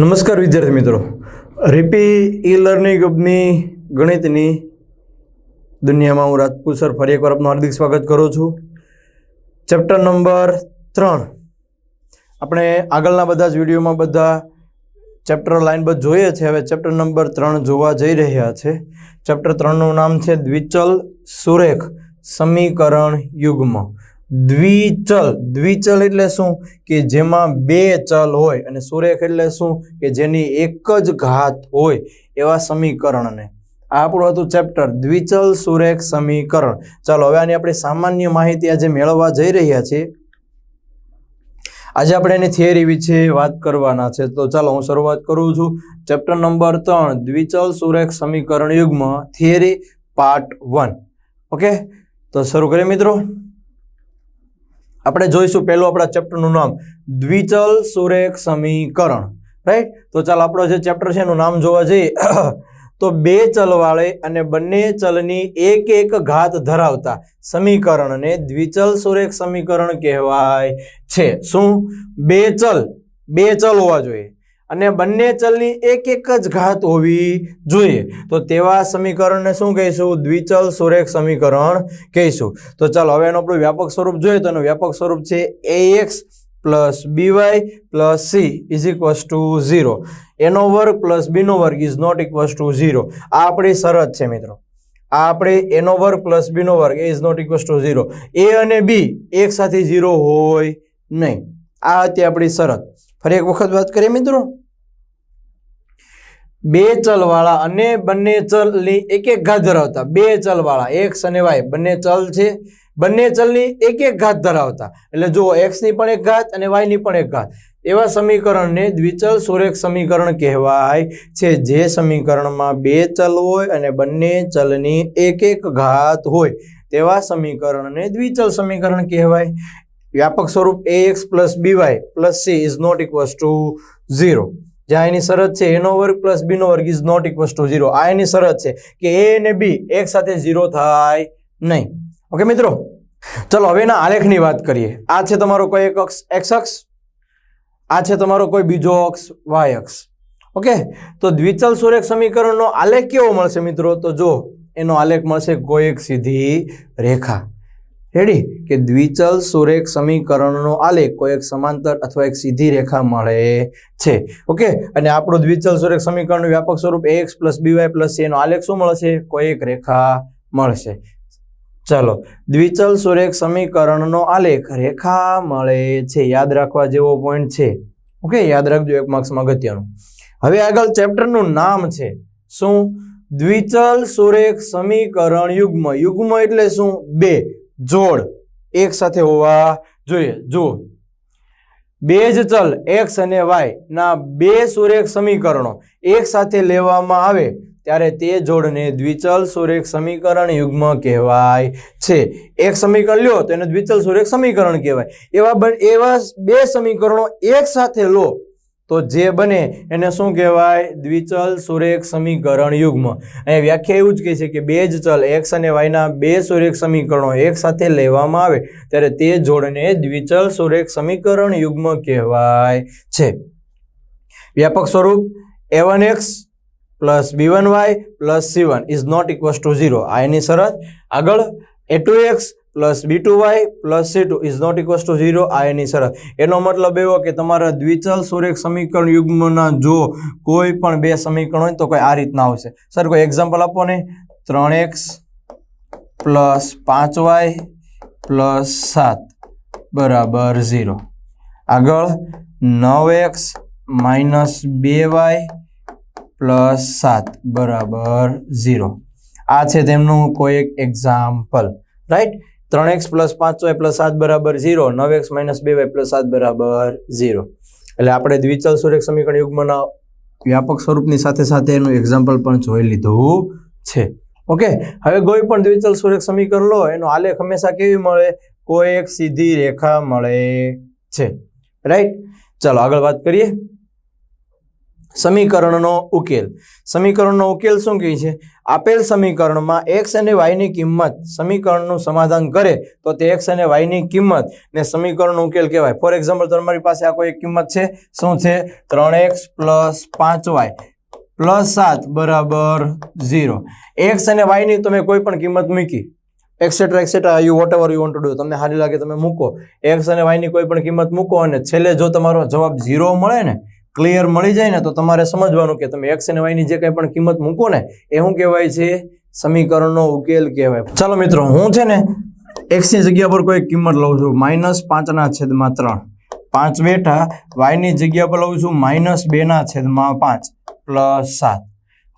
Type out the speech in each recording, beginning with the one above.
નમસ્કાર વિદ્યાર્થી મિત્રો. રીપી ઈ લર્નિંગ હબની ગણિતની દુનિયામાં હું રાજપૂત સર ફરી એકવાર આપનું હાર્દિક સ્વાગત કરું છું. ચેપ્ટર નંબર ત્રણ. આપણે આગળના બધા જ વિડીયોમાં બધા ચેપ્ટર લાઇનબદ્ધ જોઈએ છે. હવે ચેપ્ટર નંબર ત્રણ જોવા જઈ રહ્યા છે. ચેપ્ટર ત્રણનું નામ છે દ્વિચલ સુરેખ સમીકરણ યુગ્મ. દ્વિચલ. દ્વિચલ એટલે શું? કે જેમાં બે ચલ હોય અને સુરેખ એટલે શું? કે જેની એક જ ઘાત હોય એવા સમીકરણને. આપણું હતું ચેપ્ટર. દ્વિચલ સુરેખ સમીકરણ. ચાલો, હવે આની આપણે સામાન્ય માહિતી આજે મેળવવા જઈ રહ્યા છીએ. આજે આપણે એની થિયરી વિશે વાત કરવાના છે. તો ચાલો, હું શરૂઆત કરું છું. ચેપ્ટર નંબર ત્રણ, દ્વિચલ સુરેખ સમીકરણ યુગમાં, થિયરી, પાર્ટ વન. ઓકે? તો શરૂ કરીએ મિત્રો. આપણે જોઈશું પહેલું આપણા ચેપ્ટરનું નામ દ્વિચલ સુરેખ સમીકરણ રાઈટ તો ચાલો આપણો જે ચેપ્ટર છે એનું નામ જોવા જઈએ. તો બે ચલવાળે અને બંને ચલની એક એક ઘાત ધરાવતા સમીકરણને દ્વિચલ સુરેખ સમીકરણ કહેવાય છે. શું? બે ચલ. બે ચલ હોવા જોઈએ. અને બંને ચલની એક એક જ ઘાત હોવી જોઈએ. તો તેવા સમીકરણને શું કહીશું? દ્વિચલ સુરેખ સમીકરણ કહીશું. તો ચાલો, હવે એનું આપણું વ્યાપક સ્વરૂપ જોઈએ. તો એનું વ્યાપક સ્વરૂપ છે a x plus b y plus c is equals to zero એનો વર્ગ પ્લસ બીનો વર્ગ is not equals to zero આ આપણી શરત છે મિત્રો. આ આપણે એનો વર્ગ પ્લસ બીનો વર્ગ એ is not equals to zero a અને બી એક સાથે ઝીરો હોય નહીં. આ હતી આપણી શરત. ફરી એક વખત વાત કરીએ મિત્રો. બે ચલવાળા અને બંને ચલની એક એક ઘાત ધરાવતા. બે ચલવાળા, એક્સ અને વાય, બંને ચલ છે. બંને ચલની એક એક ઘાત ધરાવતા. એટલે જુઓ એક્સની પણ એક ઘાત અને વાયની પણ એક ઘાત. એવા સમીકરણને દ્વિચલ સુરેખ સમીકરણ કહેવાય છે. જે સમીકરણમાં બે ચલ હોય અને બંને ચલની એક એક ઘાત હોય, તેવા સમીકરણને દ્વિચલ સમીકરણ કહેવાય. વ્યાપક સ્વરૂપ a x plus b y plus c is not equals to zero જ્યાં એની શરત છે એનો વર્ગ પ્લસ બીનો વર્ગ is not equals to zero આ એની શરત છે કે એ અને બી એક સાથે ઝીરો થાય નહીં. ઓકે મિત્રો? ચલો, હવે એના આલેખની વાત કરીએ. આ છે તમારો કોઈ એક અક્ષ? એક્સ અક્ષ? આ છે તમારો કોઈ બીજો અક્ષ? વાય અક્ષ. ઓકે તો દ્વિચલ સુરેખ સમીકરણનો આલેખ કેવો મળશે, મિત્રો? તો જો, એનો આલેખ મળશે કોઈ એક સીધી રેખા. રેડી કે દ્વિચલ સુરેખ સમીકરણનો આલેખ કોઈ એક સમાંતર અથવા એક સીધી રેખા મળે છે. ઓકે અને આપણું દ્વિચલ સુરેખ સમીકરણનું વ્યાપક સ્વરૂપ એક્સ પ્લસ બીવાય પ્લસ એનો આલેખ શું મળશે? કોઈ એક રેખા મળશે. ચાલો. દ્વિચલ સુરેખ સમીકરણનો આલેખ રેખા મળે છે. યાદ રાખવા જેવો પોઈન્ટ છે. ઓકે યાદ રાખજો એક માર્ક્સમાં અગત્યનું. હવે આગળ ચેપ્ટરનું નામ છે. શું? દ્વિચલ સુરેખ સમીકરણ યુગ્મ. યુગ્મ એટલે શું? બે. જોડ એક સાથે હોવા જોઈએ. જુઓ. બે જ ચલ એક્સ અને વાય ના બે સુરેખ સમીકરણો એક સાથે લેવામાં આવે ત્યારે તે જોડને દ્વિચલ સુરેખ સમીકરણ યુગ્મ કહેવાય છે. એક સમીકરણ લ્યો તો એને દ્વિચલ સુરેખ સમીકરણ કહેવાય. એવા એવા બે સમીકરણો એક સાથે લો તો જે બને એને શું કહેવાય? દ્વિચલ સુરેખ સમીકરણ યુગ્મ. અહીંયા વ્યાખ્યા એવું જ કહે છે કે બે જ ચલ, એક્સ અને વાયના બે સુરેખ સમીકરણો એક સાથે લેવામાં આવે, ત્યારે તે જોડને દ્વિચલ સુરેખ સમીકરણ યુગ્મ કહેવાય છે. વ્યાપક સ્વરૂપ a one x plus b one y plus c one is not equals to zero આ એની શરત. આગળ a two x plus b two y plus c two is not equals to zero આ એની શરત. એનો મતલબ એવો કે તમારા દ્વિચલ સુરેખ સમીકરણ યુગ્મના જો કોઈ પણ બે સમીકરણ હોય તો કોઈ આ રીતના આવશે. સર કોઈ એક્ઝામ્પલ આપો ને? ત્રણ એક્સ પ્લસ પાંચ વાય પ્લસ સાત. બરાબર ઝીરો આગળ નવ એક્સ માઇનસ બે વાય પ્લસ સાત. બરાબર ઝીરો આ છે તેમનું કોઈ એક એક્ઝામ્પલ રાઈટ ત્રણ એક્સ પ્લસ પાંચ વાય પ્લસ સાત બરાબર ઝીરો, નવ એક્સ માઇનસ બે વાય પ્લસ સાત બરાબર ઝીરો. એટલે આપણે દ્વિચલ સુરેખ સમીકરણ યુગ્મના વ્યાપક સ્વરૂપની સાથે સાથે એનું એક્ઝામ્પલ પણ જોઈ લીધું છે. ઓકે હવે કોઈ પણ દ્વિચલ સુરેખ સમીકરણ લો, એનો આલેખ હંમેશા કેવી મળે? કોઈ એક સીધી રેખા મળે છે. રાઈટ ચાલો આગળ વાત કરીએ. સમીકરણનો ઉકેલ. સમીકરણનો ઉકેલ શું કહે છે? આપેલ સમીકરણમાં એક્સ અને વાયની કિંમત સમીકરણનું સમાધાન કરે તો તે એક્સ અને વાયની કિંમત ને સમીકરણનો ઉકેલ કહેવાય. ફોર એક્ઝામ્પલ તમારી પાસે આ કોઈ કિંમત છે. શું છે? ત્રણ એક્સ પ્લસ પાંચ વાય પ્લસ સાત બરાબર ઝીરો એક્સ અને વાયની તમે કોઈ પણ કિંમત મૂકી. Etcetera etcetera you whatever you want to do તમને સારી લાગે તમે મૂકો. એક્સ અને વાયની કોઈ પણ કિંમત મૂકો અને છેલ્લે જો તમારો જવાબ ઝીરો મળે ને ક્લિયર મળી જાય ને તો તમારે સમજવાનું કે તમે એક્સ અને વાયની જે કંઈ પણ કિંમત મૂકો ને, એ શું કહેવાય છે? સમીકરણનો ઉકેલ કહેવાય. ચાલો મિત્રો, હું છે ને એક્સની જગ્યા પર કોઈ કિંમત લઉં છું. માઇનસ પાંચના છેદમાં ત્રણ. પાંચ બેઠા વાયની જગ્યા પર લઉં છું, માઇનસ બેના છેદમાં પાંચ, પ્લસ સાત.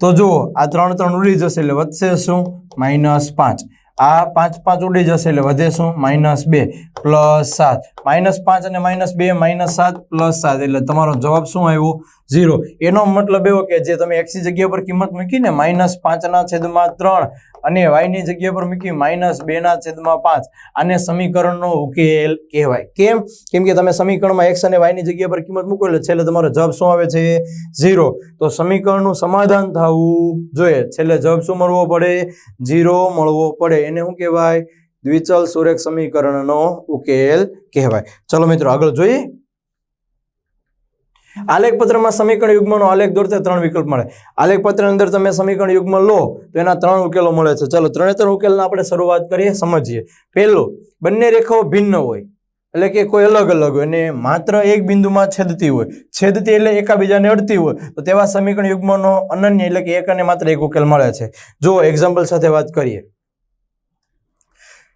તો જુઓ, આ ત્રણ ત્રણ ઉડી જશે એટલે વધશે શું? માઇનસ પાંચ. આ પાંચ પાંચ ઉડી જશે એટલે વધે શું? માઇનસ બે પ્લસ સાત. માઇનસ પાંચ અને માઇનસ બે, માઇનસ સાત પ્લસ સાત. એટલે તમારો જવાબ શું આવ્યો? ઝીરો એનો મતલબ એવો કે જે તમે એક્સની જગ્યા પર કિંમત મૂકીને માઇનસ પાંચના છેદમાં ત્રણ અને વાયની જગ્યા પર મૂકી માઇનસ બેના છેદમાં પાંચ. આને સમીકરણનો ઉકેલ કહેવાય. કેમ? કેમ કે તમે સમીકરણમાં એક્સ અને વાયની જગ્યા પર કિંમત મૂકો એટલે છેલ્લે તમારો જવાબ શું આવે છે? ઝીરો તો સમીકરણનું સમાધાન થવું જોઈએ. છેલ્લે જવાબ શું મળવો પડે? ઝીરો મળવો પડે. એને શું કહેવાય? દ્વિચલ સુરેખ સમીકરણનો ઉકેલ કહેવાય. ચલો મિત્રો આગળ જોઈએ. આલેખ પત્રમાં સમીકરણ યુગ્મનો આલેખ દોરતા ત્રણ વિકલ્પ મળે. આલેખ અંદર તમે સમીકરણ યુગ્મ લો, તો એના ત્રણ ઉકેલો મળે છે. ચલો ત્રણે ત્રણ ઉકેલના આપણે શરૂઆત કરીએ, સમજીએ. પહેલું, બંને રેખાઓ ભિન્ન હોય, એટલે કે કોઈ અલગ અલગ હોય, અને માત્ર એક બિંદુમાં છેદતી હોય. છેદતી એટલે એકાબીજાને અડતી હોય, તો તેવા સમીકરણ યુગ્મનો અનન્ય, એટલે કે એક અને માત્ર એક ઉકેલ મળે છે. જો એક્ઝામ્પલ સાથે વાત કરીએ.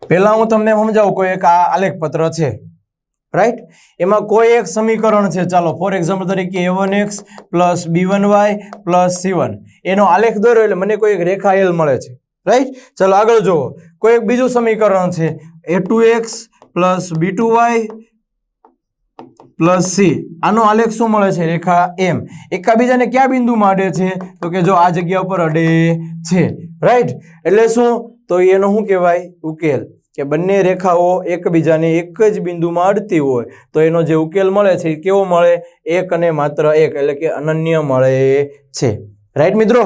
પહેલા હું તમને સમજાવું કોઈ એક આ આલેખપત્ર છે. રાઈટ એમાં કોઈ એક સમીકરણ છે? ચાલો ફોર એક્ઝામ્પલ તરીકે a one x plus b one y plus c one એનો આલેખ દોર્યો એટલે મને કોઈ એક રેખા એલ મળે છે. રાઈટ ચાલો, આગળ જુઓ. કોઈ એક બીજું સમીકરણ છે? A two x plus b two y plus c આનો આલેખ શું મળે છે? રેખા એમ એકાબીજાને ક્યાં બિંદુમાં અડે છે? તો કે જો આ જગ્યા ઉપર અડે છે. રાઈટ એટલે શું? તો એનો શું કહેવાય? ઉકેલ. કે બંને રેખાઓ એકબીજાને એક જ બિંદુમાં અડતી હોય, તો એનો જે ઉકેલ મળે છે કેવો મળે? એક અને માત્ર એક, એટલે કે અનન્ય મળે છે. રાઈટ મિત્રો?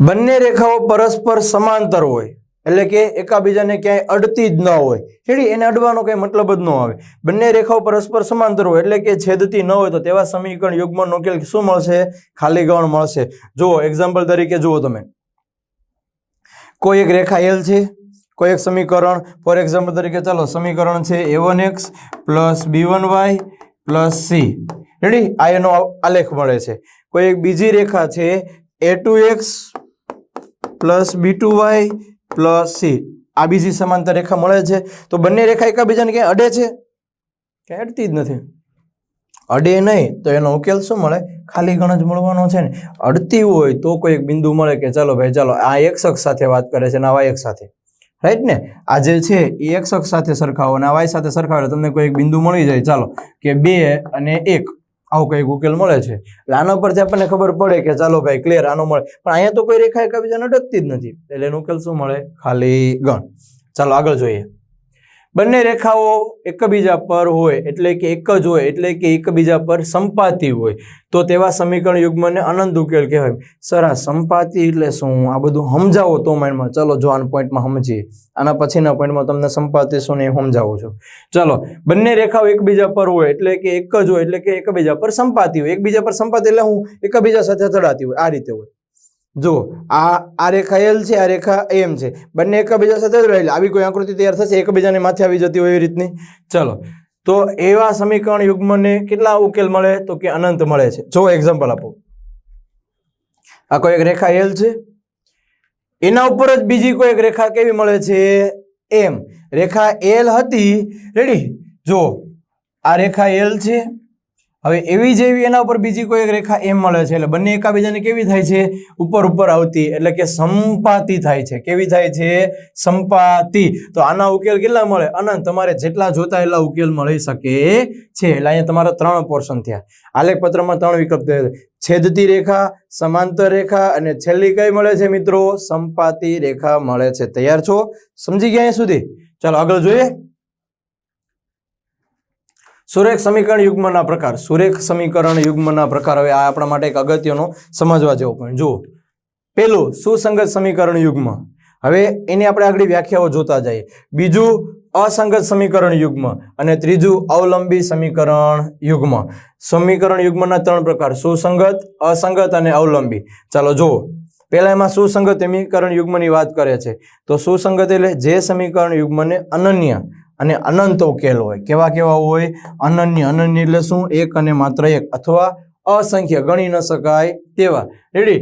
બંને રેખાઓ પરસ્પર સમાંતર હોય, એટલે કે એકાબીજાને ક્યાંય અડતી જ ન હોય. છેડી એને અડવાનો કંઈ મતલબ જ ન આવે. બંને રેખાઓ પરસ્પર સમાંતર હોય, એટલે કે છેદતી ન હોય, તો તેવા સમીકરણ યુગમાં ઉકેલ શું મળશે? ખાલી ગણ મળશે. જુઓ એક્ઝામ્પલ તરીકે જુઓ તમે. કોઈ એક રેખા એલ છે? કોઈ એક સમીકરણ? ફોર એક્ઝામ્પલ તરીકે ચાલો, સમીકરણ છે a one x plus b one y plus c ready આ એનો આલેખ મળે છે. કોઈ એક બીજી રેખા છે a two x plus b two y plus c આ બીજી સમાંતર રેખા મળે છે. તો બંને રેખા એકાબીજાને ક્યાંય અડે છે? ક્યાંય અડતી જ નથી. અડે નહીં, તો એનો ઉકેલ શું મળે? ખાલી ગણ જ મળવાનો છે ને. અડતી હોય તો કોઈ એક બિંદુ મળે કે ચાલો ભાઈ, ચાલો આ એક અક્ષ સાથે વાત કરે છે ને આ વાય અક્ષ સાથે. રાઈટ ને? આ જે છે, એ એક્સ અક્ષ સાથે સરખાવો અને વાય સાથે સરખાવો તમને કોઈ એક બિંદુ મળી જાય. ચાલો, કે બે અને એક, આવું કંઈક ઉકેલ મળે છે. એટલે આના પરથી આપણને ખબર પડે કે ચાલો ભાઈ ક્લિયર આનો મળે. પણ અહીંયા તો કોઈ રેખા એકબીજાને અડકતી જ નથી. એટલે એનો ઉકેલ શું મળે? ખાલી ગણ. ચાલો, આગળ જોઈએ. બંને રેખાઓ એકબીજા પર હોય, એટલે કે એક જ હોય, એટલે કે એકબીજા પર સંપાતી હોય, તો તેવા સમીકરણ યુગ્મને અનંત ઉકેલ કહેવાય. સર આ સંપાતી એટલે શું? આ બધું સમજાવો તો માઇન્ડમાં. ચલો, જો આના પોઈન્ટમાં સમજીએ. આના પછીના પોઈન્ટમાં તમને સંપાતી શું ને એ સમજાવું છું. ચલો, બંને રેખાઓ એકબીજા પર હોય, એટલે કે એક જ હોય, એટલે કે એકબીજા પર સંપાતી હોય. એકબીજા પર સંપાતી એટલે હું એકબીજા સાથે અથડાતી હોય. આ રીતે હોય. જો આ આ રેખા એલ છે, આ રેખા એમ છે. બંને એકબીજા સાથે જ રહેલા. આવી કોઈ આકૃતિ તૈયાર થશે, એકબીજાને માથે આવી જતી હોય એવી રીતની. ચલો, તો એવા સમીકરણ યુગ્મને કેટલા ઉકેલ મળે? તો કે અનંત મળે છે. જો એક્ઝામ્પલ આપો. આ કોઈ એક રેખા એલ છે. એના ઉપર જ બીજી કોઈ એક રેખા કેવી મળે છે? એમ રેખા એલ હતી. રેડી જો આ રેખા એલ છે. હવે એવી જેવી એના ઉપર બીજી કોઈ એક રેખા એમ મળે છે, એટલે બંને એકાબીજાને કેવી થાય છે? ઉપર ઉપર આવતી, એટલે કે સંપાતી થાય છે. કેવી થાય છે? સંપાતી. તો આના ઉકેલ કેટલા મળે? અનંત, તમારે જેટલા જોતા એટલા ઉકેલ મળી શકે છે. એટલે અહીંયા તમારા ત્રણ પોર્શન થયા. આલેખ પત્રમાં ત્રણ વિકલ્પ થયા. છેદતી રેખા, સમાંતર રેખા અને છેલ્લી કઈ મળે છે મિત્રો? સંપાતી રેખા મળે છે. તૈયાર છો? સમજી ગયા અહીંયા સુધી? ચાલો આગળ જોઈએ. સુરેખ સમીકરણ યુગ્મના પ્રકાર. સુરેખ સમીકરણ યુગ્મના પ્રકાર. હવે આ આપણા માટે એક અગત્યનો સમજવા જેવો પણ. જુઓ. પેલું સુસંગત સમીકરણ યુગ્મ. હવે એની આપણે આગળ વ્યાખ્યાઓ જોતા જઈએ. બીજું, અસંગત સમીકરણ યુગ્મ. અને ત્રીજું, અવલંબી સમીકરણ યુગ્મ. સમીકરણ યુગ્મના ત્રણ પ્રકાર. સુસંગત, અસંગત અને અવલંબી. ચાલો જુઓ. પહેલાં એમાં સુસંગત સમીકરણ યુગ્મની વાત કરે છે. તો સુસંગત એટલે જે સમીકરણ યુગ્મને અનન્ય અને અનંત ઉકેલ હોય. કેવા કેવા હોય? અનન્ય અનન્ય એટલે શું? એક અને માત્ર એક અથવા અસંખ્ય, ગણી ન શકાય તેવા. રેડી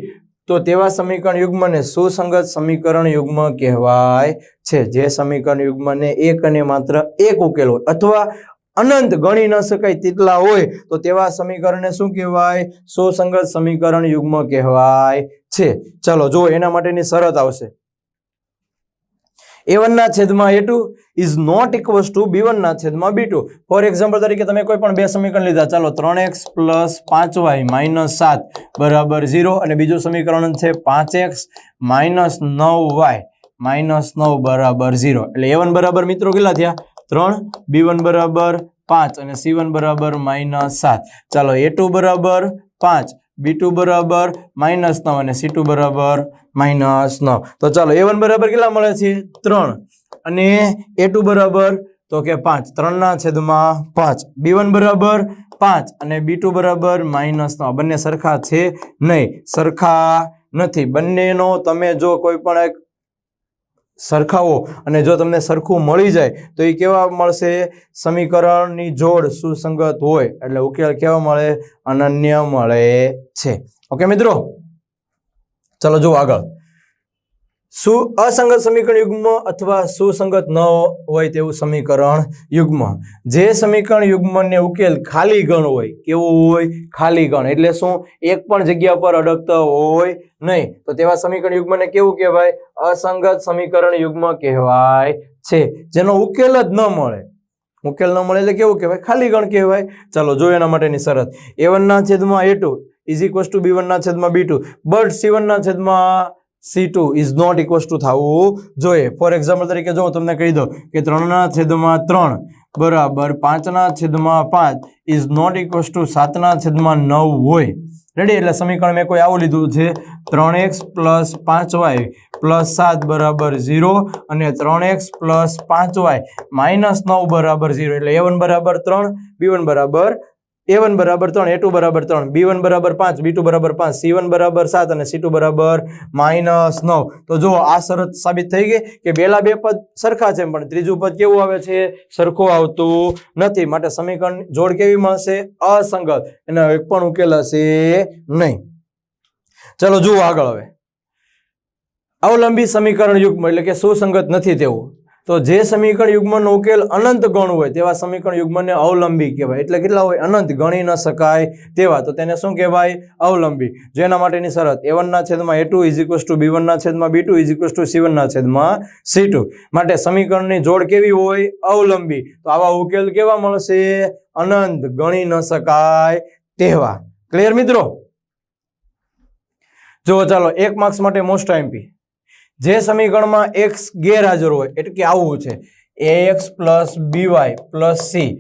તો તેવા સમીકરણ યુગ્મને સુસંગત સમીકરણ યુગ્મ કહેવાય છે. જે સમીકરણ યુગ્મને એક અને માત્ર એક ઉકેલ હોય અથવા અનંત ગણી ન શકાય તેટલા હોય, તો તેવા સમીકરણને શું કહેવાય? સુસંગત સમીકરણ યુગ્મ કહેવાય છે. ચલો જો એના માટેની શરત આવશે. એ વનના છેદમાં a two is not equals to b વનના છેદમાં બી ટુ ફોર એક્ઝામ્પલ તરીકે તમે કોઈ પણ બે સમીકરણ લીધા, ચાલો ત્રણ એક્સ પ્લસ પાંચ વાય માઇનસ સાત બરાબર ઝીરો અને બીજું સમીકરણ છે પાંચ એક્સ માઇનસ નવ વાય માઇનસ નવ બરાબર ઝીરો. એટલે એ વન બરાબર મિત્રો કેટલા થયા? ત્રણ બી વન બરાબર પાંચ અને સી વન બરાબર માઇનસ સાત. ચાલો એ ટુ બરાબર પાંચ બી ટુ બરાબર માઇનસ નવ અને સી ટુ બરાબર માઇનસ નવ. તો ચાલો, એ વન બરાબર કેટલા મળે છે? ત્રણ. અને એ ટુ બરાબર તો કે પાંચ. ત્રણના છેદમાં પાંચ. બી વન બરાબર પાંચ અને બી બરાબર માઇનસ નવ. બંને સરખા છે નહીં. સરખા નથી. બંનેનો તમે જો કોઈ પણ એક સરખાવો અને જો તમને સરખું મળી જાય, તો એ કેવા મળશે? સમીકરણની જોડ સુસંગત હોય. એટલે ઉકેલ કેવા મળે? અનન્ય મળે છે. ઓકે મિત્રો? ચલો જુઓ આગળ. સુ અસંગત સમીકરણ યુગ્મ અથવા સુસંગત ન હોય તેવું સમીકરણ યુગ્મ? જે સમીકરણ યુગ્મને ઉકેલ ખાલી ગણ હોય, કેવું હોય? ખાલી ગણ. એટલે શું? એક પણ જગ્યા પર અડકતો હોય નહીં. તો તેવા સમીકરણ યુગ્મને કેવું કહેવાય? અસંગત સમીકરણ યુગ્મ કહેવાય છે. જેનો ઉકેલ જ ન મળે. ઉકેલ ન મળે એટલે કેવું કહેવાય? ખાલી ગણ કહેવાય. ચાલો જો એના માટેની શરત. એ વનના છેદમાં એ ઇઝ ઇક્વસ ટુ બી વનના છેદમાં બી બટ સી વનના છેદમાં c two is not equals to થવું જોઈએ. ફોર એક્ઝામ્પલ તરીકે જો હું તમને કહી દઉં કે ત્રણના છેદમાં ત્રણ બરાબર પાંચના છેદમાં પાંચ ઇઝ નોટ ઇક્વસ ટુ સાતના છેદમાં નવ હોય. રેડી એટલે સમીકરણ મેં કોઈ આવું લીધું છે. ત્રણ એક્સ પ્લસ પાંચ વાય પ્લસ સાત બરાબર ઝીરો અને ત્રણ એક્સ પ્લસ પાંચ વાય માઇનસ નવ બરાબર ઝીરો. એટલે એ બરાબર ત્રણ બી વન બરાબર એ વન બરાબર ત્રણ એ ટુ બરાબર ત્રણ બી વન બરાબર પાંચ બી ટુ બરાબર પાંચ સી વન બરાબર સાત અને સી ટુ બરાબર માઇનસ નવ. તો જો આ શરત સાબિત થઈ ગઈ કે પહેલા બે પદ સરખા છે, પણ ત્રીજું પદ કેવું આવે છે? સરખું આવતું નથી. માટે સમીકરણ જોડ કેવી મળશે? અસંગત. એનો એક પણ ઉકેલ હશે નહીં. ચલો જુઓ આગળ હવે. અવલંબી સમીકરણ યુગ્મ એટલે કે સુસંગત નથી તેવું. તો જે સમીકરણ યુગ્મનો ઉકેલ અનંત ગણ હોય તેવા સમીકરણ યુગ્મને અવલંબી કહેવાય. એટલે કેટલા હોય? અનંત ગણી ન શકાય તેવા. તો તેને શું કહેવાય? અવલંબી. જેના માટેની શરત એ વનના છેદમાં a two is equals two b વનના છેદમાં b two is equals to c વનના છેદમાં સી ટુ માટે સમીકરણની જોડ કેવી હોય? અવલંબી. તો આવા ઉકેલ કેવા મળશે? અનંત ગણી ન શકાય તેવા. ક્લિયર મિત્રો? જો ચાલો, એક માર્ક્સ માટે મોસ્ટ આઈમ્પી જે સમીકરણમાં એક્સ ગેરહાજર હોય, એટલે કે આવું છે. A x plus b y plus c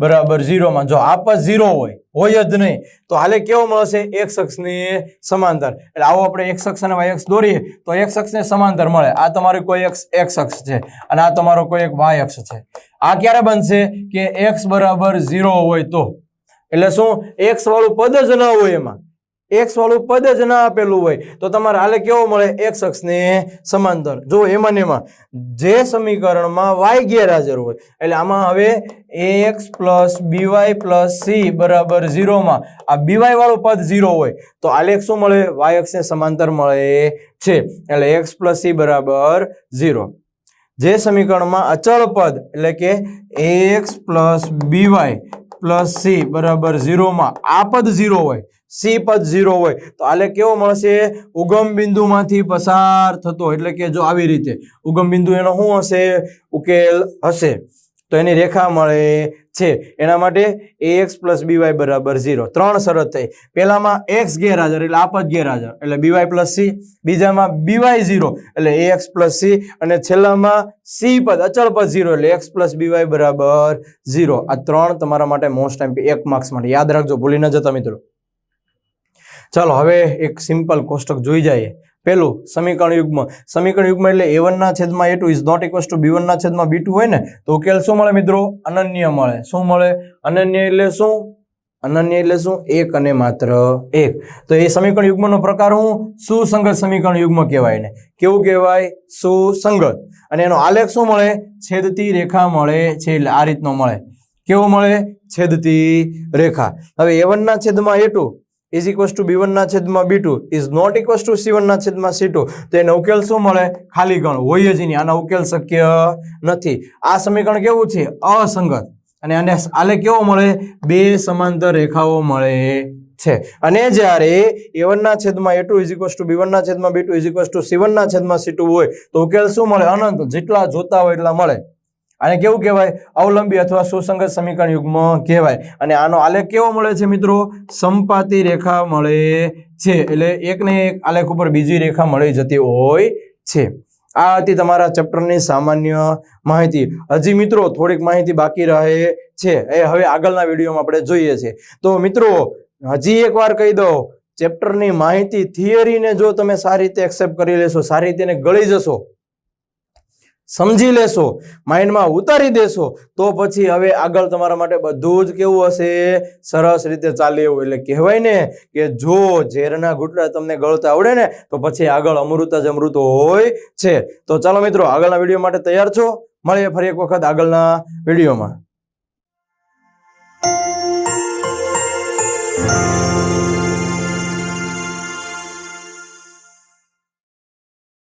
બરાબર ઝીરોમાં જો આપ ઝીરો હોય હોય જ નહીં, તો હાલે કેવો મળશે? એક્સ અક્ષની સમાંતર. એટલે આવો આપણે એક્સ અક્ષ અને વાય અક્ષ દોરીએ, તો એક્સ અક્ષને સમાંતર મળે. આ તમારી કોઈ એક્સ એક્સ અક્ષ છે, અને આ તમારો કોઈ એક વાય અક્ષ છે. આ ક્યારે બનશે? કે એક્સ બરાબર ઝીરો હોય તો. એટલે શું? એક્સ વાળું પદ જ ન હોય એમાં. એક્સ વાળું પદ જ ના આપેલું હોય, તો તમારે હાલે કેવો મળે? એક્સ અક્ષને સમાંતર. જો એમાં એમાં. જે સમીકરણમાં વાય ગેરહાજર હોય, એટલે આમાં હવે x plus b y plus c બરાબર ઝીરોમાં આ બીવાય વાળું પદ ઝીરો હોય, તો આલેખ શું મળે? વાય અક્ષને સમાંતર મળે છે. એટલે એક્સ પ્લસ સી બરાબર ઝીરો જે સમીકરણમાં અચળ પદ, એટલે કે x plus b y plus c બરાબર ઝીરોમાં આ પદ ઝીરો હોય સી પદ ઝીરો હોય. તો આલે કેવો મળશે? ઉગમ બિંદુમાંથી પસાર થતો. એટલે કે જો આવી રીતે ઉગમ બિંદુ એનો શું હશે? ઉકેલ હશે. તો એની રેખા મળે છે. એના માટે એ એક્સ પ્લસ બીવાય બરાબર ઝીરો. ત્રણ શરત થઈ. પહેલામાં એક્સ ગેરહાજર, એટલે આપ જ ગેરહાજર. એટલે બીવાય પ્લસ સી બીજામાં બીવાય ઝીરો, એટલે એ એક્સ પ્લસ સી અને છેલ્લામાં સી પદ, અચળ પદ ઝીરો, એટલે એક્સ પ્લસ બીવાય બરાબર ઝીરો. આ ત્રણ તમારા માટે મોસ્ટ ટાઈમ એક માર્ક્સ માટે. યાદ રાખજો, ભૂલી ન જતા મિત્રો. ચાલો હવે એક સિમ્પલ કોષ્ટક જોઈ જઈએ. પેલું સમીકરણ યુગ્મ. સમીકરણ યુગ્મ એટલે એ વનના છેદમાં a two is not equals to b વનના છેદમાં બી ટુ હોય ને, તો ઉકેલ શું મળે મિત્રો? અનન્ય મળે. શું મળે? અનન્ય એટલે શું? અનન્ય એટલે શું? એક અને માત્ર એક. તો એ સમીકરણ યુગ્મનો પ્રકાર હું સુસંગત સમીકરણ યુગ્મ કહેવાય ને કેવું કહેવાય? સુસંગત. અને એનો આલેખ શું મળે? છેદતી રેખા મળે છે એટલે આ રીતનો મળે. કેવો મળે? છેદતી રેખા. હવે એ વનના છેદમાં a two is equals to b ના છેદમાં b two is not equals to c છેદમાં સી ટુ તો એનો ઉકેલ શું મળે? ખાલી ગણ. હોય જ નહીં. આનો ઉકેલ શક્ય નથી. આ સમીકરણ કેવું છે? અસંગત. અને આને આલે કેવો મળે? બે સમાંતર રેખાઓ મળે છે. અને જ્યારે એ ના છેદમાં a two is equals to b છેદમાં b two is equals to c છેદમાં સી હોય, તો ઉકેલ શું મળે? અનંત. જેટલા જોતા હોય એટલા મળે. આને કેવું કહેવાય? અવલંબી અથવા સુસંગત સમીકરણ યુગ્મ કહેવાય. અને આનો આલેખ કેવો મળે છે મિત્રો? સંપાતી રેખા મળે છે. એટલે એકને એક આલેખ ઉપર બીજી રેખા મળી જતી હોય છે. આ હતી તમારા ચેપ્ટરની સામાન્ય માહિતી. હજી મિત્રો થોડીક માહિતી બાકી રહે છે. એ હવે આગળના વિડીયોમાં આપણે જોઈએ છે. તો મિત્રો, હજી એકવાર કહી દો ચેપ્ટરની માહિતી થિયરીને જો તમે સારી રીતે એક્સેપ્ટ કરી લેશો, સારી રીતે ગળી જશો સમજી લેશો, માઇન્ડમાં ઉતારી દેશો, તો પછી હવે આગળ તમારા માટે બધું જ કેવું હશે? સરસ રીતે ચાલે એવું એટલે કહેવાય ને કે જો ઝેરના ઘૂંટડા તમને ગળતા આવડે ને, તો પછી આગળ અમૃત જ અમૃત હોય છે. તો ચાલો મિત્રો, આગળના વીડિયો માટે તૈયાર છો? મળીએ ફરી એક વખત આગળના વિડીયોમાં.